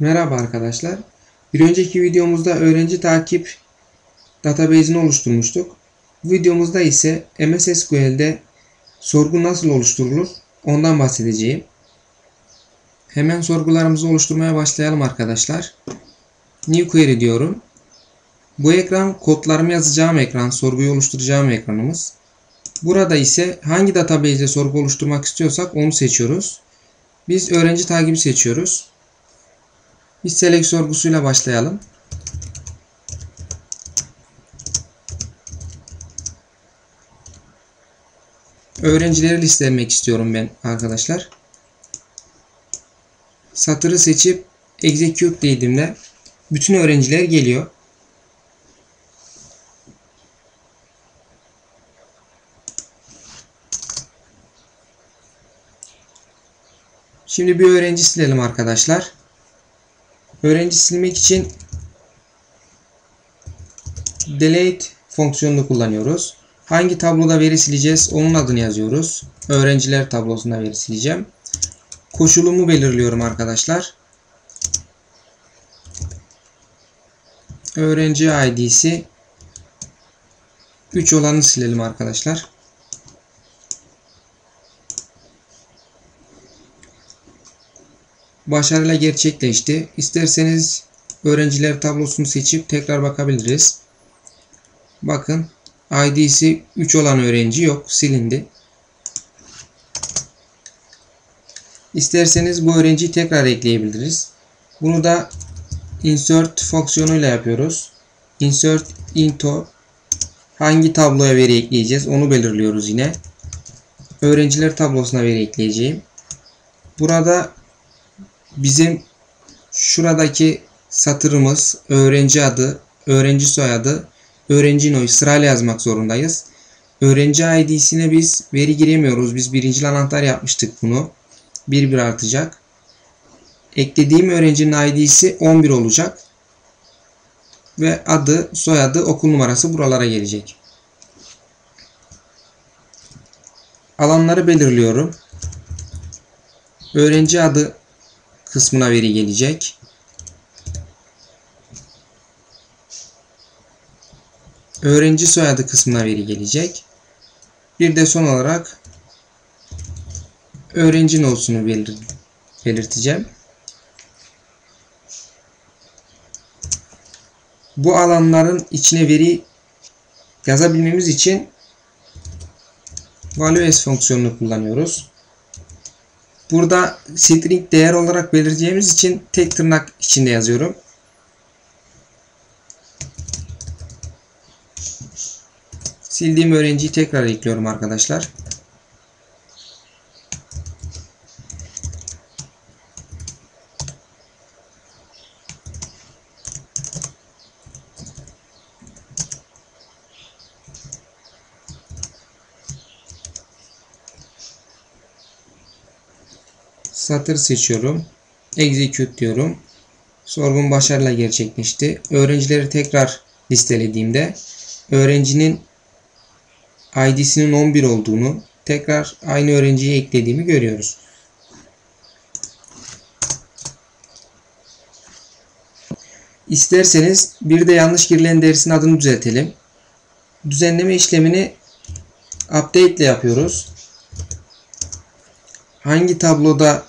Merhaba arkadaşlar. Bir önceki videomuzda öğrenci takip database'ini oluşturmuştuk. Bu videomuzda ise MS SQL'de sorgu nasıl oluşturulur ondan bahsedeceğim. Hemen sorgularımızı oluşturmaya başlayalım arkadaşlar. New query diyorum. Bu ekran kodlarımı yazacağım ekran, sorguyu oluşturacağım ekranımız. Burada ise hangi database'de sorgu oluşturmak istiyorsak onu seçiyoruz. Biz öğrenci takibi seçiyoruz. Biz select sorgusuyla başlayalım. Öğrencileri listelemek istiyorum ben arkadaşlar. Satırı seçip execute dediğimde bütün öğrenciler geliyor. Şimdi bir öğrenci silelim arkadaşlar. Öğrenci silmek için delete fonksiyonunu kullanıyoruz. Hangi tabloda veri sileceğiz onun adını yazıyoruz. Öğrenciler tablosunda veri sileceğim. Koşulumu belirliyorum arkadaşlar. Öğrenci ID'si 3 olanı silelim arkadaşlar. Başarıyla gerçekleşti. İsterseniz öğrenciler tablosunu seçip tekrar bakabiliriz. Bakın ID'si 3 olan öğrenci yok. Silindi. İsterseniz bu öğrenciyi tekrar ekleyebiliriz. Bunu da insert fonksiyonuyla yapıyoruz. Insert into hangi tabloya veri ekleyeceğiz onu belirliyoruz yine. Öğrenciler tablosuna veri ekleyeceğim. Burada bizim şuradaki satırımız öğrenci adı, öğrenci soyadı, öğrenci noyu sırayla yazmak zorundayız. Öğrenci ID'sine biz veri giremiyoruz. Biz birinci anahtar yapmıştık bunu. Bir bir artacak. Eklediğim öğrencinin ID'si 11 olacak. Ve adı, soyadı, okul numarası buralara gelecek. Alanları belirliyorum. Öğrenci adı kısmına veri gelecek. Öğrenci soyadı kısmına veri gelecek. Bir de son olarak öğrenci nosunu belir belirteceğim. Bu alanların içine veri yazabilmemiz için values fonksiyonunu kullanıyoruz. Burada string değer olarak belirleyeceğimiz için tek tırnak içinde yazıyorum. Sildiğim öğrenciyi tekrar ekliyorum arkadaşlar. Satır seçiyorum. Execute diyorum. Sorgun başarıyla gerçekleşti. Öğrencileri tekrar listelediğimde öğrencinin ID'sinin 11 olduğunu tekrar aynı öğrenciyi eklediğimi görüyoruz. İsterseniz bir de yanlış girilen dersin adını düzeltelim. Düzenleme işlemini update ile yapıyoruz. Hangi tabloda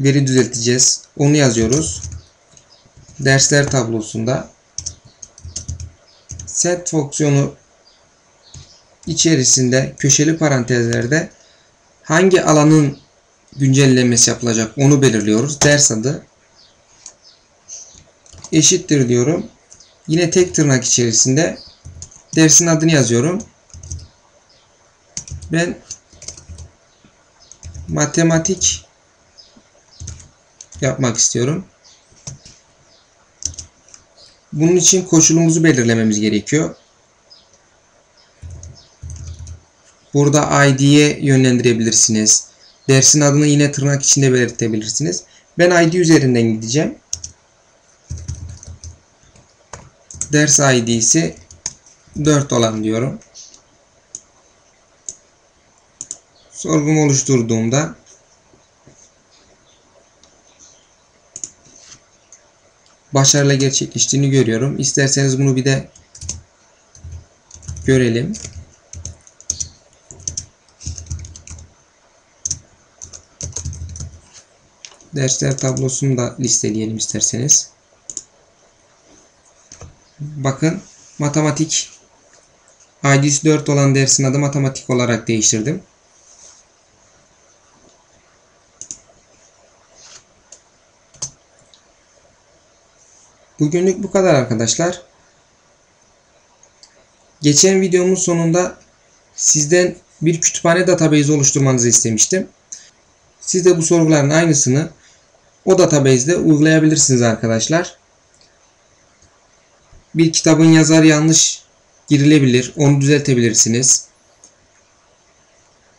veri düzelteceğiz. Onu yazıyoruz. Dersler tablosunda set fonksiyonu içerisinde köşeli parantezlerde hangi alanın güncellenmesi yapılacak onu belirliyoruz. Ders adı eşittir diyorum. Yine tek tırnak içerisinde dersin adını yazıyorum. Ben matematik yapmak istiyorum. Bunun için koşulumuzu belirlememiz gerekiyor. Burada ID'ye yönlendirebilirsiniz. Dersin adını yine tırnak içinde belirtebilirsiniz. Ben ID üzerinden gideceğim. Ders ID'si 4 olan diyorum. Sorgumu oluşturduğumda başarıyla gerçekleştiğini görüyorum. İsterseniz bunu bir de görelim. Dersler tablosunu da listeleyelim isterseniz. Bakın matematik ID'si 4 olan dersin adı matematik olarak değiştirdim. Bugünlük bu kadar arkadaşlar. Geçen videomun sonunda sizden bir kütüphane database oluşturmanızı istemiştim. Siz de bu soruların aynısını o database'de uygulayabilirsiniz arkadaşlar. Bir kitabın yazarı yanlış girilebilir. Onu düzeltebilirsiniz.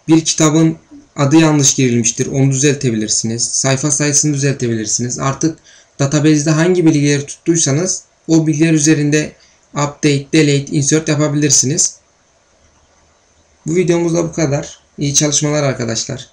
Bir kitabın adı yanlış girilmiştir. Onu düzeltebilirsiniz. Sayfa sayısını düzeltebilirsiniz. Artık database'de hangi bilgileri tuttuysanız o bilgiler üzerinde update, delete, insert yapabilirsiniz. Bu videomuz da bu kadar. İyi çalışmalar arkadaşlar.